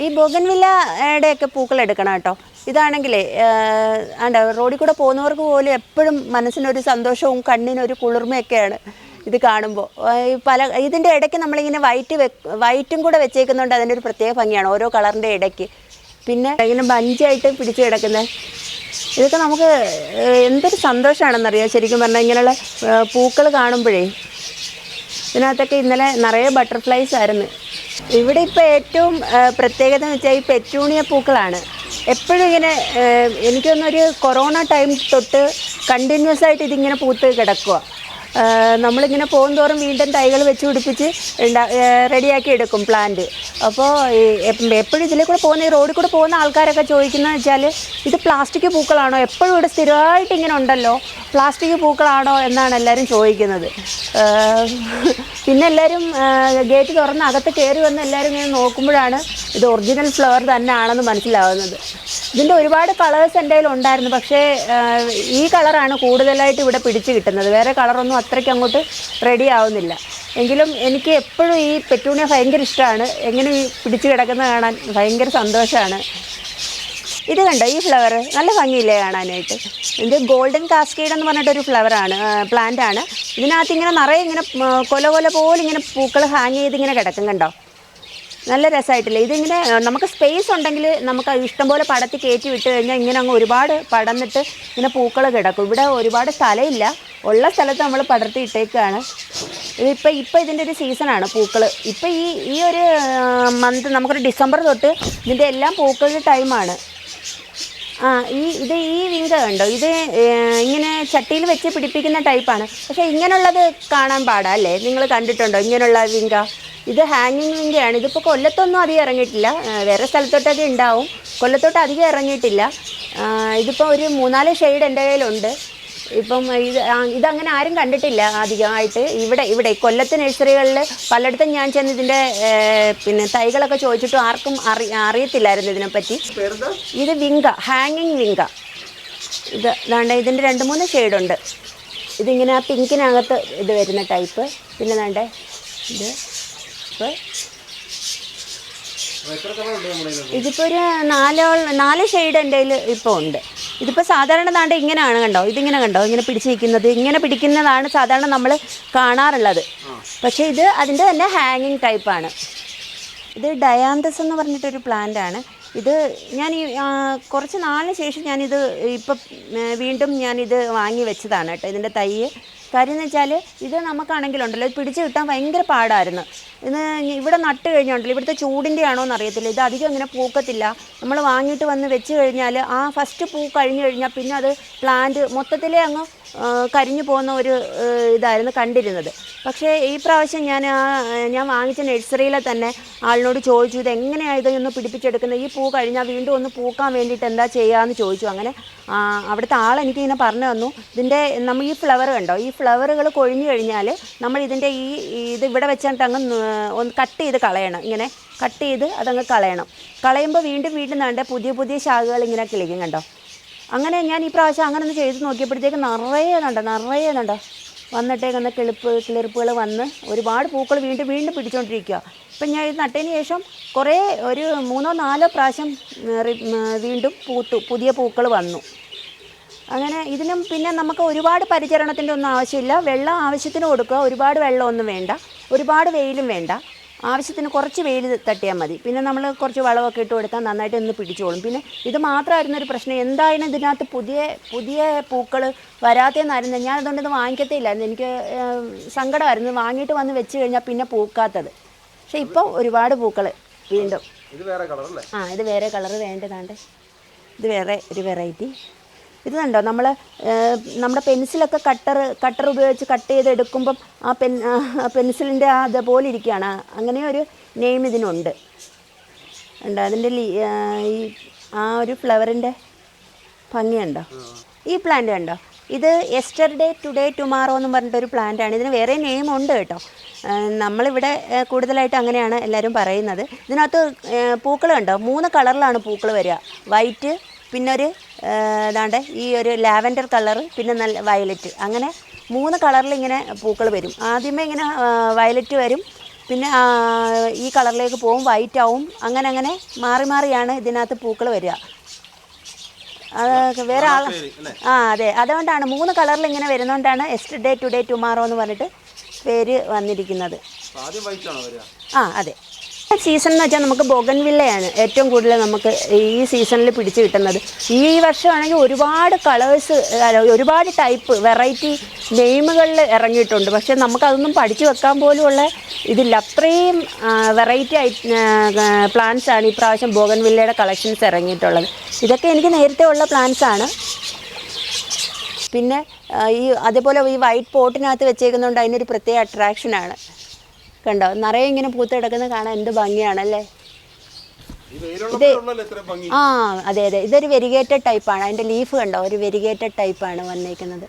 ഈ ബോഗൻവില്ലയുടെ ഒക്കെ പൂക്കൾ എടുക്കണം കേട്ടോ. ഇതാണെങ്കിലേ ആണ്ട റോഡിൽ കൂടെ പോകുന്നവർക്ക് പോലും എപ്പോഴും മനസ്സിനൊരു സന്തോഷവും കണ്ണിനൊരു കുളിർമയൊക്കെയാണ് ഇത് കാണുമ്പോൾ. പല ഇതിന്റെ ഇടയ്ക്ക് നമ്മളിങ്ങനെ വൈറ്റ് വെ വൈറ്റും കൂടെ വെച്ചേക്കുന്നുണ്ട് അതിന്റെ ഒരു പ്രത്യേക ഭംഗിയാണ് ഓരോ കളറിന്റെ ഇടയ്ക്ക്. പിന്നെ ഇങ്ങനെ ബഞ്ചായിട്ട് പിടിച്ച് കിടക്കുന്നത് ഇതൊക്കെ നമുക്ക് എന്തൊരു സന്തോഷമാണെന്നറിയാം? ശരിക്കും പറഞ്ഞാൽ ഇങ്ങനെയുള്ള പൂക്കൾ കാണുമ്പോഴേ ഇതിനകത്തൊക്കെ ഇന്നലെ നിറയെ ബട്ടർഫ്ലൈസ് ആയിരുന്നു. ഇവിടെ ഇപ്പോൾ ഏറ്റവും പ്രത്യേകത എന്ന് വെച്ചാൽ ഈ പെറ്റൂണിയ പൂക്കളാണ്. എപ്പോഴും ഇങ്ങനെ ആ, എനിക്ക് തോന്നുന്നു ഒരു കൊറോണ ടൈം തൊട്ട് കണ്ടിന്യൂസ് ആയിട്ട് ഇതിങ്ങനെ പൂത്ത് കിടക്കുക നമ്മളിങ്ങനെ പോകുന്തോറും വീണ്ടും തൈകൾ വെച്ച് പിടിപ്പിച്ച് ഉണ്ടാ റെഡിയാക്കി എടുക്കും പ്ലാന്റ് അപ്പോൾ എപ്പോഴും ഇതിലെ കൂടെ പോകുന്ന ഈ റോഡിൽ കൂടെ പോകുന്ന ആൾക്കാരൊക്കെ ചോദിക്കുന്നത് വെച്ചാൽ ഇത് പ്ലാസ്റ്റിക് പൂക്കളാണോ? എപ്പോഴും ഇവിടെ സ്ഥിരമായിട്ട് ഇങ്ങനെ ഉണ്ടല്ലോ പ്ലാസ്റ്റിക് പൂക്കളാണോ എന്നാണ് എല്ലാവരും ചോദിക്കുന്നത്. പിന്നെ എല്ലാവരും ഗേറ്റ് തുറന്ന് അകത്ത് കയറി വന്ന് എല്ലാവരും ഇങ്ങനെ നോക്കുമ്പോഴാണ് ഇത് ഒറിജിനൽ ഫ്ലവർ തന്നെയാണെന്ന് മനസ്സിലാവുന്നത്. ഇതിന്റെ ഒരുപാട് കളേഴ്സ് എന്റെ ഉണ്ടായിരുന്നു. പക്ഷേ ഈ കളറാണ് കൂടുതലായിട്ട് ഇവിടെ പിടിച്ച് കിട്ടുന്നത്. വേറെ കളറൊന്നും അത്രയ്ക്ക് അങ്ങോട്ട് റെഡി ആവുന്നില്ല. എങ്കിലും എനിക്ക് എപ്പോഴും ഈ പെറ്റൂണിയ ഭയങ്കര ഇഷ്ടമാണ്. എങ്ങനെ ഈ പിടിച്ച് കിടക്കുന്നത് കാണാൻ ഭയങ്കര സന്തോഷമാണ്. ഇത് കണ്ടോ? ഈ ഫ്ലവർ നല്ല ഭംഗിയില്ലേ കാണാനായിട്ട്? ഇത് ഗോൾഡൻ കാസ്കേഡ് എന്ന് പറഞ്ഞിട്ടൊരു ഫ്ലവറാണ് പ്ലാന്റ് ആണ്. ഇതിനകത്ത് ഇങ്ങനെ നിറയെ ഇങ്ങനെ കൊല കൊല പോലെ ഇങ്ങനെ പൂക്കൾ ഹാങ് ചെയ്ത് ഇങ്ങനെ കിടക്കും കണ്ടോ? നല്ല രസമായിട്ടില്ലേ ഇതിങ്ങനെ നമുക്ക് സ്പേസ് ഉണ്ടെങ്കിൽ നമുക്ക് ഇഷ്ടംപോലെ പടത്തി കയറ്റി വിട്ട് കഴിഞ്ഞാൽ ഇങ്ങനെ അങ്ങ് ഒരുപാട് പടന്നിട്ട് ഇങ്ങനെ പൂക്കൾ കിടക്കും. ഇവിടെ ഒരുപാട് സ്ഥലമില്ല. ഉള്ള സ്ഥലത്ത് നമ്മൾ പടർത്തി ഇട്ടേക്കാണ്. ഇതിപ്പോൾ ഇപ്പോൾ ഇതിന്റെ ഒരു സീസണാണ് പൂക്കൾ ഇപ്പോൾ ഈ ഈ ഒരു മന്ത് നമുക്കൊരു ഡിസംബർ തൊട്ട് ഇതിന്റെ എല്ലാം പൂക്കളുടെ ടൈമാണ് ആ ഈ ഇത് ഈ വിങ്ക കണ്ടോ? ഇത് ഇങ്ങനെ ചട്ടിയിൽ വെച്ച് പിടിപ്പിക്കുന്ന ടൈപ്പാണ്. പക്ഷേ ഇങ്ങനെയുള്ളത് കാണാൻ പാടാ അല്ലേ? നിങ്ങൾ കണ്ടിട്ടുണ്ടോ ഇങ്ങനെയുള്ള വിങ്ക? ഇത് ഹാങ്ങിങ് വിങ്കയാണ്. ഇതിപ്പോൾ കൊല്ലത്തൊന്നും അധികം ഇറങ്ങിയിട്ടില്ല. വേറെ സ്ഥലത്തോട്ടൊക്കെ ഉണ്ടാവും. കൊല്ലത്തോട്ട് അധികം ഇറങ്ങിയിട്ടില്ല. ഇതിപ്പോൾ ഒരു മൂന്നാൽ ഷെയ്ഡ് എന്റെ കയ്യിലുണ്ട്. ഇപ്പം ഇത് ഇതങ്ങനെ ആരും കണ്ടിട്ടില്ല അധികമായിട്ട് ഇവിടെ ഇവിടെ കൊല്ലത്തെ നഴ്സറികളിൽ പലയിടത്തും ഞാൻ ചെന്ന് ഇതിന്റെ പിന്നെ തൈകളൊക്കെ ചോദിച്ചിട്ടും ആർക്കും അറി അറിയത്തില്ലായിരുന്നു ഇതിനെപ്പറ്റി. ഇത് വിങ്ക ഹാങ്ങിങ് വിങ്ക. ഇത് വേണ്ട ഇതിന്റെ രണ്ട് മൂന്ന് ഷെയ്ഡുണ്ട്. ഇതിങ്ങനെ ആ പിങ്കിനകത്ത് ഇത് വരുന്ന ടൈപ്പ്. പിന്നെ വേണ്ടേ ഇത്? ഇതിപ്പോൾ ഒരു നാലോ നാല് ഷെയ്ഡ് എന്റെ കയ്യിൽ ഇപ്പോൾ ഉണ്ട്. ഇതിപ്പോൾ സാധാരണ താണ്ട് ഇങ്ങനെയാണ് കണ്ടോ? ഇതിങ്ങനെ കണ്ടോ? ഇങ്ങനെ പിടിച്ച് നിൽക്കുന്നത് ഇങ്ങനെ പിടിക്കുന്നതാണ് സാധാരണ നമ്മൾ കാണാറുള്ളത്. പക്ഷേ ഇത് അതിന്റെ തന്നെ ഹാങ്ങിങ് ടൈപ്പാണ് ഇത് ഡയാന്തസ് എന്ന് പറഞ്ഞിട്ടൊരു പ്ലാന്റ് ആണ്. ഇത് ഞാൻ ഈ കുറച്ച് നാളിന് ശേഷം ഞാനിത് ഇപ്പം വീണ്ടും ഞാനിത് വാങ്ങി വെച്ചതാണ് കേട്ടോ ഇതിന്റെ തൈ കാര്യം എന്ന് വെച്ചാൽ ഇത് നമുക്കാണെങ്കിലുണ്ടല്ലോ ഇത് പിടിച്ച് കിട്ടാൻ ഭയങ്കര പാടായിരുന്നു. ഇത് ഇവിടെ നട്ട് കഴിഞ്ഞുണ്ടല്ലോ ഇവിടുത്തെ ചൂടിന്റെ ആണോ എന്ന് അറിയത്തില്ല. ഇത് അധികം ഇങ്ങനെ പൂക്കത്തില്ല. നമ്മൾ വാങ്ങിയിട്ട് വന്ന് വെച്ച് കഴിഞ്ഞാൽ ആ ഫസ്റ്റ് പൂ കഴിഞ്ഞ് കഴിഞ്ഞാൽ പിന്നെ അത് പ്ലാന്റ് മൊത്തത്തിലേ അങ്ങ് കരിഞ്ഞു പോകുന്ന ഒരു ഇതായിരുന്നു കണ്ടിരുന്നത്. പക്ഷേ ഈ പ്രാവശ്യം ഞാൻ ഞാൻ വാങ്ങിച്ച നഴ്സറിയിലെ തന്നെ ആളിനോട് ചോദിച്ചു ഇത് എങ്ങനെയാണ് ഇതൊന്ന് പിടിപ്പിച്ചെടുക്കുന്നത്? ഈ പൂ കഴിഞ്ഞാൽ വീണ്ടും ഒന്ന് പൂക്കാൻ വേണ്ടിയിട്ട് എന്താ ചെയ്യാമെന്ന് ചോദിച്ചു. അങ്ങനെ അവിടുത്തെ ആൾ എനിക്കിങ്ങനെ പറഞ്ഞു തന്നു ഇതിന്റെ നമ്മൾ ഈ ഫ്ലവർ കണ്ടോ? ഈ ഫ്ലവറുകൾ കൊഴിഞ്ഞു കഴിഞ്ഞാൽ നമ്മൾ ഇതിന്റെ ഈ ഇത് ഇവിടെ വെച്ചിട്ട് അങ്ങ് ഒന്ന് കട്ട് ചെയ്ത് കളയണം. ഇങ്ങനെ കട്ട് ചെയ്ത് അതങ്ങ് കളയണം. കളയുമ്പോൾ വീണ്ടും വീണ്ടും വേണ്ട പുതിയ പുതിയ ശാഖകൾ ഇങ്ങനെ കിളിക്കും കണ്ടോ? അങ്ങനെ ഞാൻ ഈ പ്രാവശ്യം അങ്ങനെ ഒന്ന് ചെയ്ത് നോക്കിയപ്പോഴത്തേക്ക് നിറയെ കണ്ടോ നിറയെ കണ്ടോ. വന്നിട്ടേക്കുന്ന കിളിപ്പ് കിളിർപ്പുകൾ വന്ന് ഒരുപാട് പൂക്കൾ വീണ്ടും വീണ്ടും പിടിച്ചുകൊണ്ടിരിക്കുക ഇപ്പം ഞാൻ ഇത് നട്ടതിന് ശേഷം കുറേ ഒരു മൂന്നോ നാലോ പ്രാവശ്യം വീണ്ടും പൂത്തു പുതിയ പൂക്കൾ വന്നു. അങ്ങനെ ഇതിനും പിന്നെ നമുക്ക് ഒരുപാട് പരിചരണത്തിന്റെ ഒന്നും ആവശ്യമില്ല. വെള്ളം ആവശ്യത്തിന് കൊടുക്കുക. ഒരുപാട് വെള്ളമൊന്നും വേണ്ട. ഒരുപാട് വെയിലും വേണ്ട. ആവശ്യത്തിന് കുറച്ച് വെയിൽ തട്ടിയാൽ മതി. പിന്നെ നമ്മൾ കുറച്ച് വളമൊക്കെ ഇട്ട് കൊടുത്താൽ നന്നായിട്ട് ഒന്ന് പിടിച്ചോളും. പിന്നെ ഇത് മാത്രമായിരുന്നു ഒരു പ്രശ്നം എന്തായാലും ഇതിനകത്ത് പുതിയ പുതിയ പൂക്കൾ വരാത്തതെന്നായിരുന്നു ഞാൻ അതുകൊണ്ട് ഇത് വാങ്ങിക്കത്തേ ഇല്ലായിരുന്നു എനിക്ക് സങ്കടമായിരുന്നു. വാങ്ങിയിട്ട് വന്ന് വെച്ച് കഴിഞ്ഞാൽ പിന്നെ പൂക്കാത്തത്. പക്ഷെ ഇപ്പോൾ ഒരുപാട് പൂക്കൾ വീണ്ടും. ആ ഇത് വേറെ കളർ വേണ്ടതാണ്ട്. ഇത് വേറെ ഒരു വെറൈറ്റി. ഇത് കണ്ടോ? നമ്മൾ നമ്മുടെ പെൻസിലൊക്കെ കട്ടർ കട്ടർ ഉപയോഗിച്ച് കട്ട് ചെയ്ത് എടുക്കുമ്പം ആ പെൻ പെൻസിലിന്റെ അതുപോലെ ഇരിക്കുകയാണ്. അങ്ങനെ ഒരു നെയിം ഇതിനുണ്ട്. ഉണ്ട് അതിന്റെ ഈ ആ ഒരു ഫ്ലവറിന്റെ ഭംഗിയുണ്ടോ ഈ പ്ലാന്റ് കണ്ടോ? ഇത് എസ്റ്റർഡേ ടുഡേ ടുമാറോ എന്ന് പറഞ്ഞിട്ടൊരു പ്ലാന്റാണ്. ഇതിന് വേറെ നെയിം ഉണ്ട് കേട്ടോ. നമ്മളിവിടെ കൂടുതലായിട്ട് അങ്ങനെയാണ് എല്ലാവരും പറയുന്നത്. ഇതിനകത്ത് പൂക്കൾ കണ്ടോ? മൂന്ന് കളറിലാണ് പൂക്കൾ വരിക. വൈറ്റ് പിന്നെ ഒരു ഏതാണ്ട് ഈ ഒരു ലാവൻഡർ കളറ് പിന്നെ നല്ല വയലറ്റ്. അങ്ങനെ മൂന്ന് കളറിൽ ഇങ്ങനെ പൂക്കൾ വരും. ആദ്യമേ ഇങ്ങനെ വയലറ്റ് വരും. പിന്നെ ഈ കളറിലേക്ക് പോകും വൈറ്റ് ആവും. അങ്ങനെ അങ്ങനെ മാറി മാറിയാണ് ഇതിനകത്ത് പൂക്കൾ വരിക. അത് വേറെ ആൾ ആ അതെ. അതുകൊണ്ടാണ് മൂന്ന് കളറിൽ ഇങ്ങനെ വരുന്നതുകൊണ്ടാണ് എസ്റ്റർഡേ ടുഡേ ടുമാറോ എന്ന് പറഞ്ഞിട്ട് പേര് വന്നിരിക്കുന്നത്. ആ അതെ. സീസൺ എന്ന് വെച്ചാൽ നമുക്ക് ബൊഗൻവില്ലയാണ് ഏറ്റവും കൂടുതൽ നമുക്ക് ഈ സീസണിൽ പിടിച്ച് കിട്ടുന്നത്. ഈ വർഷമാണെങ്കിൽ ഒരുപാട് കളേഴ്സ് ഒരുപാട് ടൈപ്പ് വെറൈറ്റി നെയിമുകളിൽ ഇറങ്ങിയിട്ടുണ്ട്. പക്ഷേ നമുക്കതൊന്നും പഠിച്ചു വെക്കാൻ പോലുമുള്ള ഇതില്ല. അത്രയും വെറൈറ്റി ആയി പ്ലാന്റ്സ് ആണ് ഈ പ്രാവശ്യം ബോഗൻവില്ലയുടെ കളക്ഷൻസ് ഇറങ്ങിയിട്ടുള്ളത്. ഇതൊക്കെ എനിക്ക് നേരത്തെ ഉള്ള പ്ലാന്റ്സ് ആണ്. പിന്നെ ഈ അതേപോലെ ഈ വൈറ്റ് പോട്ടിനകത്ത് വെച്ചേക്കുന്നതുകൊണ്ട് അതിനൊരു പ്രത്യേക അട്രാക്ഷനാണ് കണ്ടോ? നിറയെ ഇങ്ങനെ പൂത്ത് കിടക്കുന്നത് കാണാൻ എന്ത് ഭംഗിയാണല്ലേ? ഇത് ആ അതെ അതെ. ഇതൊരു വെരിഗേറ്റഡ് ടൈപ്പാണ് അതിന്റെ ലീഫ് കണ്ടോ? ഒരു വെരിഗേറ്റഡ് ടൈപ്പാണ് വന്നേക്കുന്നത്.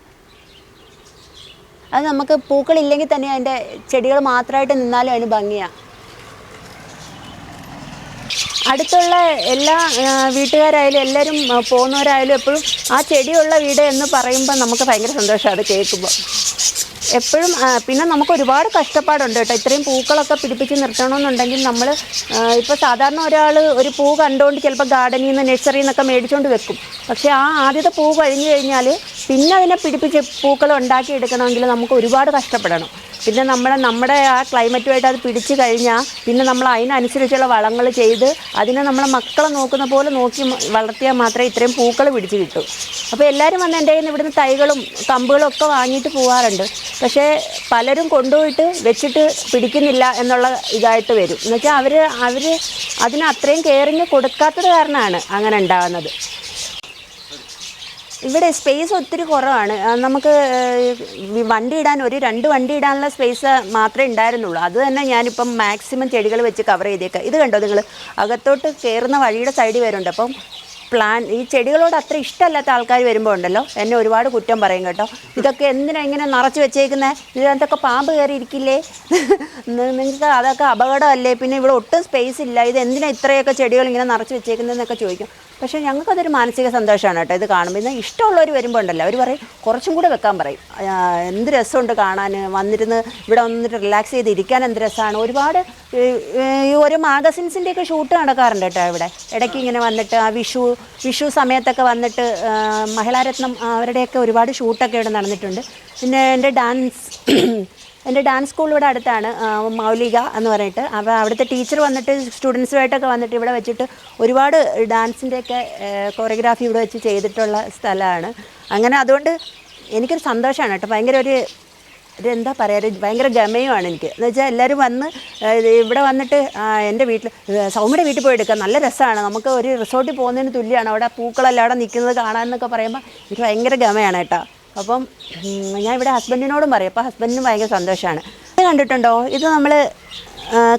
അത് നമുക്ക് പൂക്കളില്ലെങ്കിൽ തന്നെ അതിന്റെ ചെടികൾ മാത്രമായിട്ട് നിന്നാലും അതിന് ഭംഗിയാണ് അടുത്തുള്ള എല്ലാ വീട്ടുകാരായാലും എല്ലാവരും പോകുന്നവരായാലും എപ്പോഴും ആ ചെടിയുള്ള വീട് എന്ന് പറയുമ്പോൾ നമുക്ക് ഭയങ്കര സന്തോഷമാണ് അത് കേൾക്കുമ്പോൾ എപ്പോഴും പിന്നെ നമുക്ക് ഒരുപാട് കഷ്ടപ്പാടുണ്ട് കേട്ടോ. ഇത്രയും പൂക്കളൊക്കെ പിടിപ്പിച്ച് നിർത്തണമെന്നുണ്ടെങ്കിൽ നമ്മൾ ഇപ്പോൾ സാധാരണ ഒരാൾ ഒരു പൂ കണ്ടുകൊണ്ട് ചിലപ്പോൾ ഗാർഡനിൽ നിന്ന് നഴ്സറിയിൽ നിന്നൊക്കെ മേടിച്ചുകൊണ്ട് വെക്കും. പക്ഷേ ആ ആദ്യത്തെ പൂ കഴിഞ്ഞ് കഴിഞ്ഞാൽ പിന്നെ അതിനെ പിടിപ്പിച്ച് പൂക്കൾ ഉണ്ടാക്കി എടുക്കണമെങ്കിൽ നമുക്ക് ഒരുപാട് കഷ്ടപ്പെടണം. പിന്നെ നമ്മുടെ നമ്മുടെ ആ ക്ലൈമറ്റുമായിട്ട് അത് പിടിച്ചു കഴിഞ്ഞാൽ പിന്നെ നമ്മൾ അതിനനുസരിച്ചുള്ള വളങ്ങൾ ചെയ്ത് അതിനെ നമ്മളെ മക്കളെ നോക്കുന്ന പോലെ നോക്കി വളർത്തിയാൽ മാത്രമേ ഇത്രയും പൂക്കൾ പിടിച്ച് കിട്ടൂ. അപ്പോൾ എല്ലാവരും വന്ന് എന്റെ കയ്യിൽ നിന്ന് ഇവിടുന്ന് തൈകളും കമ്പുകളും ഒക്കെ വാങ്ങിയിട്ട് പോകാറുണ്ട് പക്ഷേ പലരും കൊണ്ടുപോയിട്ട് വെച്ചിട്ട് പിടിക്കുന്നില്ല എന്നുള്ള ഇതായിട്ട് വരും. എന്നുവെച്ചാൽ അവർ അവർ അതിന് അത്രയും കെയറിങ് കൊടുക്കാത്തത് കാരണമാണ് അങ്ങനെ ഉണ്ടാകുന്നത്. ഇവിടെ സ്പേസ് ഒത്തിരി കുറവാണ്. നമുക്ക് വണ്ടി ഇടാൻ ഒരു രണ്ട് വണ്ടി ഇടാനുള്ള സ്പേസ് മാത്രമേ ഉണ്ടായിരുന്നുള്ളൂ. അത് തന്നെ ഞാനിപ്പം മാക്സിമം ചെടികൾ വെച്ച് കവർ ചെയ്തേക്കാം. ഇത് കണ്ടോ നിങ്ങൾ അകത്തോട്ട് കയറുന്ന വഴിയുടെ സൈഡിൽ വരുന്നുണ്ട് അപ്പം പ്ലാൻ ഈ ചെടികളോട് അത്ര ഇഷ്ടമല്ലാത്ത ആൾക്കാർ വരുമ്പോൾ ഉണ്ടല്ലോ എന്നെ ഒരുപാട് കുറ്റം പറയും കേട്ടോ. ഇതൊക്കെ എന്തിനാ ഇങ്ങനെ നിറച്ച് വെച്ചേക്കുന്നത് ഇതിനകത്തൊക്കെ പാമ്പ് കയറിയിരിക്കില്ലേ നിങ്ങൾക്ക് അതൊക്കെ അപകടമല്ലേ? പിന്നെ ഇവിടെ ഒട്ടും സ്പേസ് ഇല്ല. ഇത് എന്തിനാ ഇത്രയൊക്കെ ചെടികൾ ഇങ്ങനെ നിറച്ച് വെച്ചേക്കുന്നതെന്നൊക്കെ ചോദിക്കും. പക്ഷേ ഞങ്ങൾക്കതൊരു മാനസിക സന്തോഷമാണ് കേട്ടോ. ഇത് കാണുമ്പോൾ ഇന്ന് ഇഷ്ടമുള്ളവർ വരുമ്പോൾ ഉണ്ടല്ലോ അവർ പറയും കുറച്ചും കൂടെ വെക്കാൻ പറയും. എന്ത് രസമുണ്ട് കാണാൻ വന്നിരുന്ന് ഇവിടെ വന്നിട്ട് റിലാക്സ് ചെയ്ത് ഇരിക്കാൻ എന്ത് രസമാണ്? ഒരുപാട് ഈ ഓരോ മാഗസിൻസിന്റെയൊക്കെ ഷൂട്ട് നടക്കാറുണ്ട് കേട്ടോ ഇവിടെ. ഇടയ്ക്ക് ഇങ്ങനെ വന്നിട്ട് ആ വിഷു വിഷു സമയത്തൊക്കെ വന്നിട്ട് മഹിളാരത്നം അവരുടെയൊക്കെ ഒരുപാട് ഷൂട്ടൊക്കെ ഇവിടെ നടന്നിട്ടുണ്ട്. പിന്നെ എന്റെ ഡാൻസ് എന്റെ ഡാൻസ് സ്കൂൾ ഇവിടെ അടുത്താണ് മൗലിക എന്ന് പറഞ്ഞിട്ട്. അപ്പോൾ അവിടുത്തെ ടീച്ചർ വന്നിട്ട് സ്റ്റുഡൻസുമായിട്ടൊക്കെ വന്നിട്ട് ഇവിടെ വെച്ചിട്ട് ഒരുപാട് ഡാൻസിന്റെയൊക്കെ കൊറിയോഗ്രാഫി ഇവിടെ വെച്ച് ചെയ്തിട്ടുള്ള സ്ഥലമാണ്. അങ്ങനെ അതുകൊണ്ട് എനിക്കൊരു സന്തോഷമാണ് കേട്ടോ. ഭയങ്കര ഒരു ഇതെന്താ പറയുക ഭയങ്കര ഗമയുമാണ് എനിക്ക്. എന്ന് വെച്ചാൽ എല്ലാവരും വന്ന് ഇവിടെ വന്നിട്ട് എന്റെ വീട്ടിൽ സൗമ്യയുടെ വീട്ടിൽ പോയി എടുക്കാം. നല്ല രസമാണ്. നമുക്ക് ഒരു റിസോർട്ടിൽ പോകുന്നതിന് തുല്യമാണ്. അവിടെ പൂക്കളെല്ലാം അവിടെ നിൽക്കുന്നത് കാണാമെന്നൊക്കെ പറയുമ്പോൾ എനിക്ക് ഭയങ്കര ഗമയാണ് കേട്ടോ. അപ്പം ഞാൻ ഇവിടെ ഹസ്ബൻഡിനോടും പറയും. അപ്പോൾ ഹസ്ബൻഡിനും ഭയങ്കര സന്തോഷമാണ് ഇത് കണ്ടിട്ടുണ്ടോ? ഇത് നമ്മൾ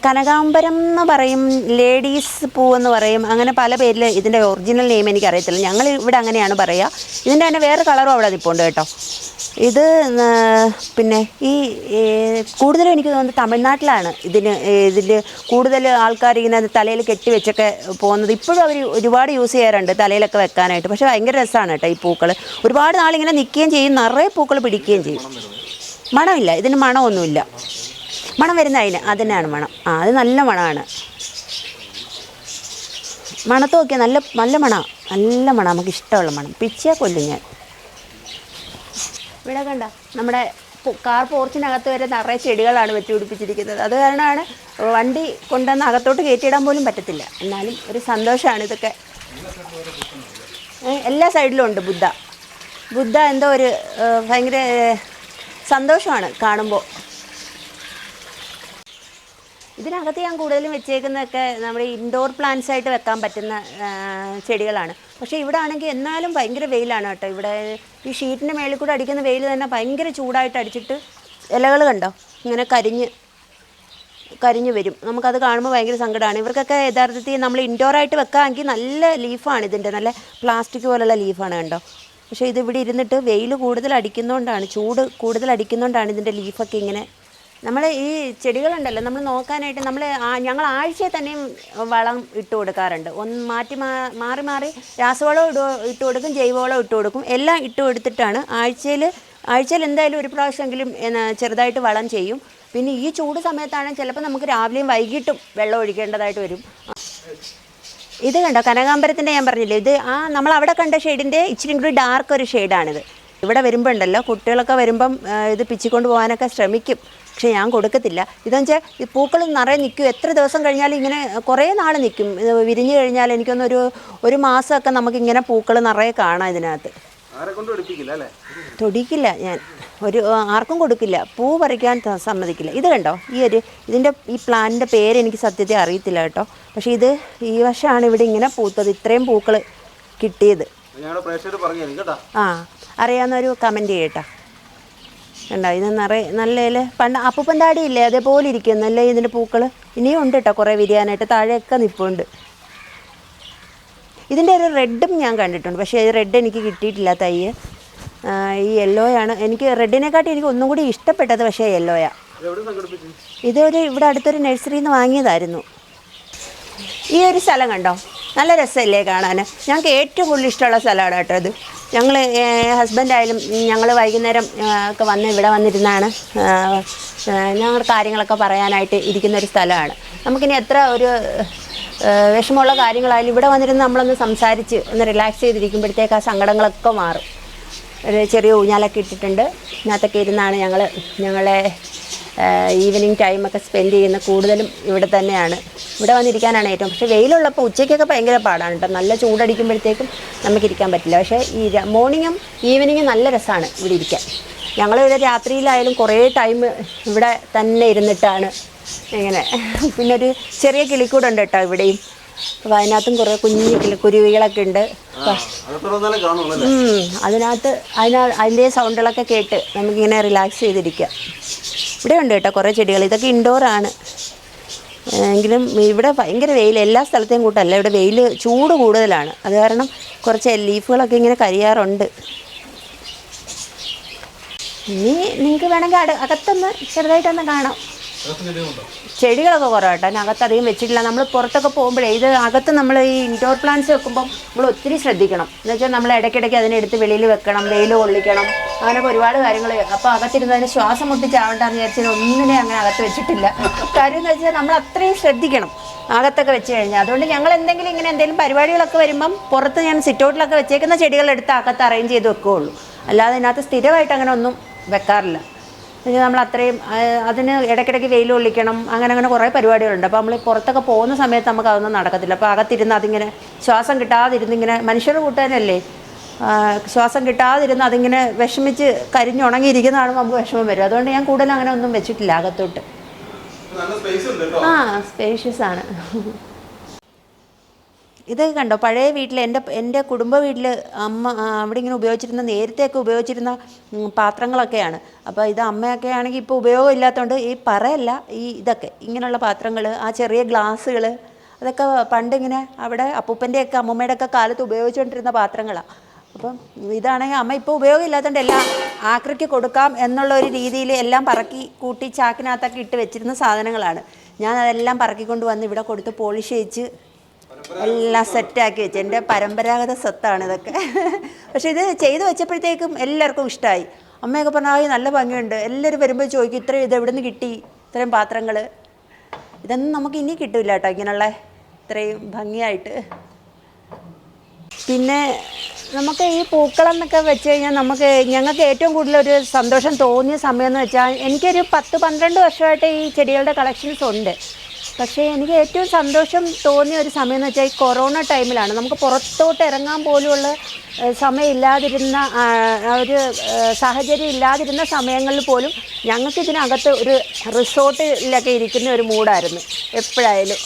കനകാംബരം എന്ന് പറയും ലേഡീസ് പൂ എന്ന് പറയും. അങ്ങനെ പല പേരിൽ ഇതിന്റെ ഒറിജിനൽ നെയിം എനിക്കറിയത്തില്ല. ഞങ്ങൾ ഇവിടെ അങ്ങനെയാണ് പറയുക. ഇതിന്റെ തന്നെ വേറെ കളറും അവിടെ നിൽപ്പുണ്ട് കേട്ടോ. ഇത് പിന്നെ ഈ കൂടുതലും എനിക്ക് തോന്നുന്നത് തമിഴ്നാട്ടിലാണ് ഇതിന് ഇതിൽ കൂടുതൽ ആൾക്കാർ ഇങ്ങനെ തലയിൽ കെട്ടി വെച്ചൊക്കെ പോകുന്നത്. ഇപ്പോഴും അവർ ഒരുപാട് യൂസ് ചെയ്യാറുണ്ട് തലയിലൊക്കെ വെക്കാനായിട്ട്. പക്ഷേ ഭയങ്കര രസമാണ് കേട്ടോ ഈ പൂക്കൾ ഒരുപാട് നാളിങ്ങനെ നിൽക്കുകയും ചെയ്യും നിറയെ പൂക്കൾ പിടിക്കുകയും ചെയ്യും. മണമില്ല ഇതിന് മണമൊന്നുമില്ല. മണം വരുന്ന അതിന് അതിനാണ് മണം. ആ അത് നല്ല മണമാണ്. മണത്ത് നോക്കിയാൽ നല്ല നല്ല മണമാണ് നല്ല മണം നമുക്ക് ഇഷ്ടമുള്ള മണം. പിച്ചിയാൽ കൊല്ലും ഞാൻ. ഇവിടെ കണ്ട നമ്മുടെ കാർ പോർച്ചിനകത്ത് വരെ നിറയെ ചെടികളാണ് വെച്ച് പിടിപ്പിച്ചിരിക്കുന്നത്. അത് കാരണമാണ് വണ്ടി കൊണ്ടുവന്ന് അകത്തോട്ട് കയറ്റിയിടാൻ പോലും പറ്റത്തില്ല. എന്നാലും ഒരു സന്തോഷമാണ് ഇതൊക്കെ. എല്ലാ സൈഡിലും ഉണ്ട് ബുദ്ധ. ബുദ്ധ എന്തോ ഒരു ഭയങ്കര സന്തോഷമാണ് കാണുമ്പോൾ ഇതിനകത്ത് ഞാൻ കൂടുതലും വെച്ചേക്കുന്നതൊക്കെ നമ്മുടെ ഇൻഡോർ പ്ലാന്റ്സ് ആയിട്ട് വെക്കാൻ പറ്റുന്ന ചെടികളാണ്. പക്ഷേ ഇവിടെ ആണെങ്കിൽ എന്നാലും ഭയങ്കര വെയിലാണ് കേട്ടോ. ഇവിടെ ഈ ഷീറ്റിന്റെ മേളിൽ കൂടെ അടിക്കുന്ന വെയിൽ തന്നെ ഭയങ്കര ചൂടായിട്ട് അടിച്ചിട്ട് ഇലകൾ കണ്ടോ? ഇങ്ങനെ കരിഞ്ഞ് കരിഞ്ഞു വരും. നമുക്കത് കാണുമ്പോൾ ഭയങ്കര സങ്കടമാണ്. ഇവർക്കൊക്കെ യഥാർത്ഥത്തിൽ നമ്മൾ ഇൻഡോറായിട്ട് വെക്കാമെങ്കിൽ നല്ല ലീഫാണ് ഇതിന്റെ. നല്ല പ്ലാസ്റ്റിക് പോലുള്ള ലീഫാണ് കണ്ടോ? പക്ഷേ ഇത് ഇവിടെ ഇരുന്നിട്ട് വെയിൽ കൂടുതൽ അടിക്കുന്നതുകൊണ്ടാണ് ചൂട് കൂടുതൽ അടിക്കുന്നതുകൊണ്ടാണ് ഇതിന്റെ ലീഫൊക്കെ ഇങ്ങനെ നമ്മൾ ഈ ചെടികളുണ്ടല്ലോ നമ്മൾ നോക്കാനായിട്ട് നമ്മൾ ഞങ്ങൾ ആഴ്ചയിൽ തന്നെയും വളം ഇട്ട് കൊടുക്കാറുണ്ട്. ഒന്ന് മാറ്റി മാറി മാറി രാസവളം ഇട ഇട്ട് കൊടുക്കും ജൈവവളം ഇട്ട് കൊടുക്കും. എല്ലാം ഇട്ട് കൊടുത്തിട്ടാണ് ആഴ്ചയിൽ ആഴ്ചയിൽ എന്തായാലും ഒരു പ്രാവശ്യമെങ്കിലും ചെറുതായിട്ട് വളം ചെയ്യും. പിന്നെ ഈ ചൂട് സമയത്താണെങ്കിൽ ചിലപ്പോൾ നമുക്ക് രാവിലെയും വൈകിട്ടും വെള്ളം ഒഴിക്കേണ്ടതായിട്ട് വരും. ഇത് കണ്ടോ? കനകാമ്പരത്തിന്റെ ഞാൻ പറഞ്ഞില്ലേ? ഇത് ആ നമ്മൾ അവിടെ കണ്ട ഷെയ്ഡിന്റെ ഇച്ചിരി കൂടി ഡാർക്ക് ഒരു ഷെയ്ഡാണിത്. ഇവിടെ വരുമ്പോൾ ഉണ്ടല്ലോ കുട്ടികളൊക്കെ വരുമ്പം ഇത് പിച്ചിക്കൊണ്ട് പോകാനൊക്കെ ശ്രമിക്കും. പക്ഷേ ഞാൻ കൊടുക്കത്തില്ല. ഇതെന്ന് വെച്ചാൽ ഈ പൂക്കൾ നിറയെ നിൽക്കും. എത്ര ദിവസം കഴിഞ്ഞാലും ഇങ്ങനെ കുറേ നാൾ നിൽക്കും. വിരിഞ്ഞു കഴിഞ്ഞാൽ എനിക്കൊന്നൊരു ഒരു മാസമൊക്കെ നമുക്കിങ്ങനെ പൂക്കൾ നിറയെ കാണാം ഇതിനകത്ത്. തൊടിക്കില്ല ഞാൻ. ഒരു ആർക്കും കൊടുക്കില്ല. പൂ പറിക്കാൻ സമ്മതിക്കില്ല. ഇത് കണ്ടോ? ഈ ഒരു ഇതിന്റെ ഈ പ്ലാന്റിന്റെ പേര് എനിക്ക് സത്യത്തെ അറിയത്തില്ല കേട്ടോ. പക്ഷേ ഇത് ഈ വർഷമാണ് ഇവിടെ ഇങ്ങനെ പൂത്തത്. ഇത്രയും പൂക്കൾ കിട്ടിയത്. ആ അറിയാവുന്നൊരു കമന്റ് ചെയ്യട്ടാ കണ്ടോ? ഇത് നിറയെ നല്ല ഇല. പണ്ട് അപ്പൂപ്പന്റെ ഇല്ലേ? അതേപോലെ ഇരിക്കുന്നല്ലേ ഇതിന്റെ പൂക്കൾ ഇനിയും ഉണ്ട് കേട്ടോ കുറേ വിരിയാനായിട്ട്. താഴെയൊക്കെ നിൽപ്പുണ്ട് ഇതിന്റെ ഒരു റെഡും ഞാൻ കണ്ടിട്ടുണ്ട്. പക്ഷേ ഈ റെഡ് എനിക്ക് കിട്ടിയിട്ടില്ല തൈ ഈ യെല്ലോയാണ്. എനിക്ക് റെഡിനെക്കാട്ടി എനിക്ക് ഒന്നും കൂടി ഇഷ്ടപ്പെട്ടത് പക്ഷേ യെല്ലോയാ. ഇത് എവിടെ സംഘടിപ്പിച്ചു ഇതൊരു ഇവിടെ അടുത്തൊരു നഴ്സറിയിൽ നിന്ന് വാങ്ങിയതായിരുന്നു. ഈ ഒരു സ്ഥലം കണ്ടോ? നല്ല രസമല്ലേ കാണാൻ ഞങ്ങൾക്ക് ഏറ്റവും കൂടുതൽ ഇഷ്ടമുള്ള സ്ഥലമാണ് കേട്ടോ ഇത്. ഞങ്ങൾ ഹസ്ബൻഡായാലും ഞങ്ങൾ വൈകുന്നേരം ഒക്കെ വന്ന് ഇവിടെ വന്നിരുന്നാണ്. ഞങ്ങൾ കാര്യങ്ങളൊക്കെ പറയാനായിട്ട് ഇരിക്കുന്ന ഒരു സ്ഥലമാണ്. നമുക്കിനി എത്ര ഒരു വിഷമമുള്ള കാര്യങ്ങളായാലും ഇവിടെ വന്നിരുന്ന് നമ്മളൊന്ന് സംസാരിച്ച് ഒന്ന് റിലാക്സ് ചെയ്തിരിക്കുമ്പോഴത്തേക്ക് ആ സങ്കടങ്ങളൊക്കെ മാറും. ഒരു ചെറിയ ഊഞ്ഞാലൊക്കെ ഇട്ടിട്ടുണ്ട്. ഇതിനകത്തൊക്കെ ഇരുന്നാണ് ഞങ്ങൾ ഞങ്ങളെ ഈവനിങ് ടൈമൊക്കെ സ്പെൻഡ് ചെയ്യുന്ന കൂടുതലും ഇവിടെ തന്നെയാണ്. ഇവിടെ വന്നിരിക്കാനാണ് ഏറ്റവും. പക്ഷേ വെയിലുള്ളപ്പോൾ ഉച്ചയ്ക്കൊക്കെ ഭയങ്കര പാടാണ് കേട്ടോ നല്ല ചൂടടിക്കുമ്പോഴത്തേക്കും നമുക്കിരിക്കാൻ പറ്റില്ല. പക്ഷേ ഈ മോർണിംഗും ഈവനിങ്ങും നല്ല രസമാണ് ഇവിടെ ഇരിക്കാൻ. ഞങ്ങൾ ഇവിടെ രാത്രിയിലായാലും കുറേ ടൈം ഇവിടെ തന്നെ ഇരുന്നിട്ടാണ് ഇങ്ങനെ. പിന്നെ ഒരു ചെറിയ കിളിക്കൂടുണ്ട് കേട്ടോ ഇവിടെയും. അപ്പോൾ അതിനകത്തും കുറേ കുഞ്ഞു കിളി കുരുവികളൊക്കെ ഉണ്ട് അതിനകത്ത് അതിനാ അതിന്റെ സൗണ്ടുകളൊക്കെ കേട്ട് നമുക്കിങ്ങനെ റിലാക്സ് ചെയ്തിരിക്കാം. ഇവിടെ ഉണ്ട് കേട്ടോ കുറേ ചെടികൾ. ഇതൊക്കെ ഇൻഡോറാണ് എങ്കിലും ഇവിടെ ഭയങ്കര വെയിൽ എല്ലാ സ്ഥലത്തെയും കൂട്ടല്ല. ഇവിടെ വെയിൽ ചൂട് കൂടുതലാണ്. അത് കാരണം കുറച്ച് ലീഫുകളൊക്കെ ഇങ്ങനെ കരിയാറുണ്ട്. ഇനി നിങ്ങൾക്ക് വേണമെങ്കിൽ അകത്തൊന്ന് ചെറുതായിട്ടൊന്ന് കാണാം. ചെടികളൊക്കെ കുറവാട്ടോ. അതിന് അതിനകത്ത് അധികം വെച്ചിട്ടില്ല. നമ്മൾ പുറത്തൊക്കെ പോകുമ്പോഴേ ഇത് അകത്ത് നമ്മൾ ഈ ഇൻഡോർ പ്ലാന്റ്സ് വെക്കുമ്പോൾ നമ്മൾ ഒത്തിരി ശ്രദ്ധിക്കണം. എന്ന് വെച്ചാൽ നമ്മൾ ഇടയ്ക്കിടയ്ക്ക് അതിനെടുത്ത് വെളിയിൽ വെക്കണം വെയിൽ കൊള്ളിക്കണം അങ്ങനെയൊക്കെ ഒരുപാട് കാര്യങ്ങൾ അപ്പോൾ അകത്തിരുന്ന് അതിന് ശ്വാസം മുട്ടിച്ചാവണ്ടെന്ന് വിചാരിച്ചാൽ ഒന്നിനെ അങ്ങനെ അകത്ത് വെച്ചിട്ടില്ല. കാര്യം എന്ന് വെച്ചാൽ നമ്മൾ അത്രയും ശ്രദ്ധിക്കണം അകത്തൊക്കെ വെച്ച് കഴിഞ്ഞാൽ അതുകൊണ്ട് ഞങ്ങൾ എന്തെങ്കിലും ഇങ്ങനെ എന്തെങ്കിലും പരിപാടികളൊക്കെ വരുമ്പം പുറത്ത് ഞാൻ സിറ്റൗട്ടിലൊക്കെ വെച്ചേക്കുന്ന ചെടികളെടുത്ത് അകത്ത് അറേഞ്ച് ചെയ്ത് വെക്കുകയുള്ളൂ അല്ലാതെ ഇതിനകത്ത് സ്ഥിരമായിട്ട് അങ്ങനെ ഒന്നും വെക്കാറില്ല. എന്നുവെച്ചാൽ നമ്മൾ അത്രയും അതിന് ഇടയ്ക്കിടയ്ക്ക് വെയിൽ കൊള്ളിക്കണം അങ്ങനെ അങ്ങനെ കുറേ പരിപാടികളുണ്ട്. അപ്പോൾ നമ്മൾ പുറത്തൊക്കെ പോകുന്ന സമയത്ത് നമുക്ക് അതൊന്നും നടക്കത്തില്ല. അപ്പോൾ അകത്തിരുന്ന് അതിങ്ങനെ ശ്വാസം കിട്ടാതിരുന്ന് ഇങ്ങനെ മനുഷ്യരുടെ കൂട്ടുകാരല്ലേ ശ്വാസം കിട്ടാതിരുന്ന് അതിങ്ങനെ വിഷമിച്ച് കരിഞ്ഞുണങ്ങിയിരിക്കുന്നതാണ് നമുക്ക് വിഷമം വരും. അതുകൊണ്ട് ഞാൻ കൂടുതൽ അങ്ങനെ ഒന്നും വെച്ചിട്ടില്ല അകത്തോട്ട്. ആ സ്പേഷ്യസ് ആണ്. ഇത് കണ്ടോ? പഴയ വീട്ടിൽ എന്റെ എന്റെ കുടുംബ വീട്ടിൽ അമ്മ അവിടെ ഇങ്ങനെ ഉപയോഗിച്ചിരുന്ന നേരത്തെയൊക്കെ ഉപയോഗിച്ചിരുന്ന പാത്രങ്ങളൊക്കെയാണ്. അപ്പോൾ ഇത് അമ്മയൊക്കെ ആണെങ്കിൽ ഇപ്പോൾ ഉപയോഗം ഇല്ലാത്തതുകൊണ്ട് ഈ പറയല്ല ഈ ഇതൊക്കെ. ഇങ്ങനെയുള്ള പാത്രങ്ങൾ ആ ചെറിയ ഗ്ലാസ്സുകൾ അതൊക്കെ പണ്ടിങ്ങനെ അവിടെ അപ്പൂപ്പന്റെയൊക്കെ അമ്മൂമ്മയുടെ ഒക്കെ കാലത്ത് ഉപയോഗിച്ചുകൊണ്ടിരുന്ന പാത്രങ്ങളാണ് അപ്പം ഇതാണെങ്കിൽ അമ്മ ഇപ്പോൾ ഉപയോഗം ഇല്ലാത്തതുകൊണ്ട് എല്ലാം ആക്രിക്ക് കൊടുക്കാം എന്നുള്ള ഒരു രീതിയിൽ എല്ലാം പറക്കി കൂട്ടി ചാക്കിനകത്തൊക്കെ ഇട്ട് വെച്ചിരുന്ന സാധനങ്ങളാണ്. ഞാൻ അതെല്ലാം പറക്കിക്കൊണ്ട് വന്ന് ഇവിടെ കൊടുത്ത് പോളിഷ് ചെയ്യിച്ച് എല്ലാം സെറ്റാക്കി വെച്ച്. എന്റെ പരമ്പരാഗത സ്വത്താണ് ഇതൊക്കെ. പക്ഷെ ഇത് ചെയ്ത് വെച്ചപ്പോഴത്തേക്കും എല്ലാവർക്കും ഇഷ്ടമായി അമ്മയൊക്കെ പറഞ്ഞാൽ "ആയി, നല്ല ഭംഗിയുണ്ട്. എല്ലാവരും വരുമ്പോൾ ചോദിക്കും ഇത്രയും ഇത് എവിടെ നിന്ന് കിട്ടി? ഇത്രയും പാത്രങ്ങൾ ഇതൊന്നും നമുക്ക് ഇനി കിട്ടില്ല കേട്ടോ ഇങ്ങനെയുള്ള ഇത്രയും ഭംഗിയായിട്ട്. പിന്നെ നമുക്ക് ഈ പൂക്കളെന്നൊക്കെ വെച്ച് കഴിഞ്ഞാൽ നമുക്ക് ഞങ്ങൾക്ക് ഏറ്റവും കൂടുതൽ ഒരു സന്തോഷം തോന്നിയ സമയം എന്ന് വെച്ചാൽ എനിക്കൊരു പത്ത് പന്ത്രണ്ട് വർഷമായിട്ട് ഈ ചെടികളുടെ കളക്ഷൻസ് ഉണ്ട്. പക്ഷേ എനിക്ക് ഏറ്റവും സന്തോഷം തോന്നിയ ഒരു സമയം എന്ന് വെച്ചാൽ ഈ കൊറോണ ടൈമിലാണ്. നമുക്ക് പുറത്തോട്ട് ഇറങ്ങാൻ പോലുമുള്ള സമയമില്ലാതിരുന്ന ഒരു സാഹചര്യം ഇല്ലാതിരുന്ന സമയങ്ങളിൽ പോലും ഞങ്ങൾക്ക് ഇതിനകത്ത് ഒരു റിസോർട്ടിലൊക്കെ ഇരിക്കുന്ന ഒരു മൂഡായിരുന്നു എപ്പോഴായാലും.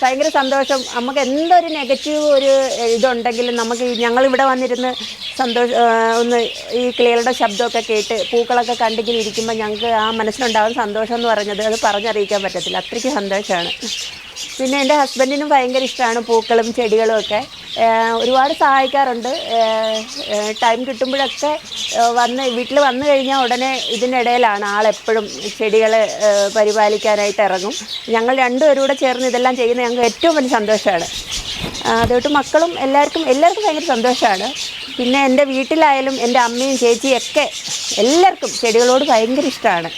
ഭയങ്കര സന്തോഷം. നമുക്ക് എന്തൊരു നെഗറ്റീവ് ഒരു ഇതുണ്ടെങ്കിലും നമുക്ക് ഞങ്ങളിവിടെ വന്നിരുന്ന് സന്തോഷ ഒന്ന് ഈ കിളികളുടെ ശബ്ദമൊക്കെ കേട്ട് പൂക്കളൊക്കെ കണ്ടിങ്ങനെ ഇരിക്കുമ്പോൾ ഞങ്ങൾക്ക് ആ മനസ്സിലുണ്ടാകുന്ന സന്തോഷം എന്ന് പറഞ്ഞത് അത് പറഞ്ഞറിയിക്കാൻ പറ്റത്തില്ല. അത്രയ്ക്ക് സന്തോഷമാണ്. പിന്നെ എന്റെ ഹസ്ബൻഡിനും ഭയങ്കര ഇഷ്ടമാണ് പൂക്കളും ചെടികളും ഒക്കെ. ഒരുപാട് സഹായിക്കാറുണ്ട്. ടൈം കിട്ടുമ്പോഴൊക്കെ വന്ന് വീട്ടിൽ വന്നു കഴിഞ്ഞാൽ ഉടനെ ഇതിനിടയിലാണ് ആളെപ്പോഴും ചെടികളെ ഏഹ് പരിപാലിക്കാനായിട്ട് ഇറങ്ങും. ഞങ്ങൾ രണ്ടുപേരും കൂടെ ചേർന്ന് ഇതെല്ലാം ചെയ്യുന്ന ഞങ്ങൾക്ക് ഏറ്റവും വലിയ സന്തോഷമാണ്. അതുകൊണ്ട് മക്കളും എല്ലാവർക്കും എല്ലാവർക്കും ഭയങ്കര സന്തോഷമാണ്. പിന്നെ എന്റെ വീട്ടിലായാലും എന്റെ അമ്മയും ചേച്ചിയും ഒക്കെ എല്ലാവർക്കും ചെടികളോട് ഭയങ്കര ഇഷ്ടമാണ്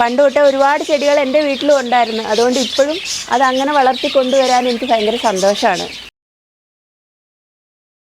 പണ്ട് തൊട്ടേ ഒരുപാട് ചെടികൾ എന്റെ വീട്ടിലും ഉണ്ടായിരുന്നു. അതുകൊണ്ട് ഇപ്പോഴും അത് അങ്ങനെ വളർത്തി കൊണ്ടുവരാൻ എനിക്ക് ഭയങ്കര സന്തോഷമാണ്.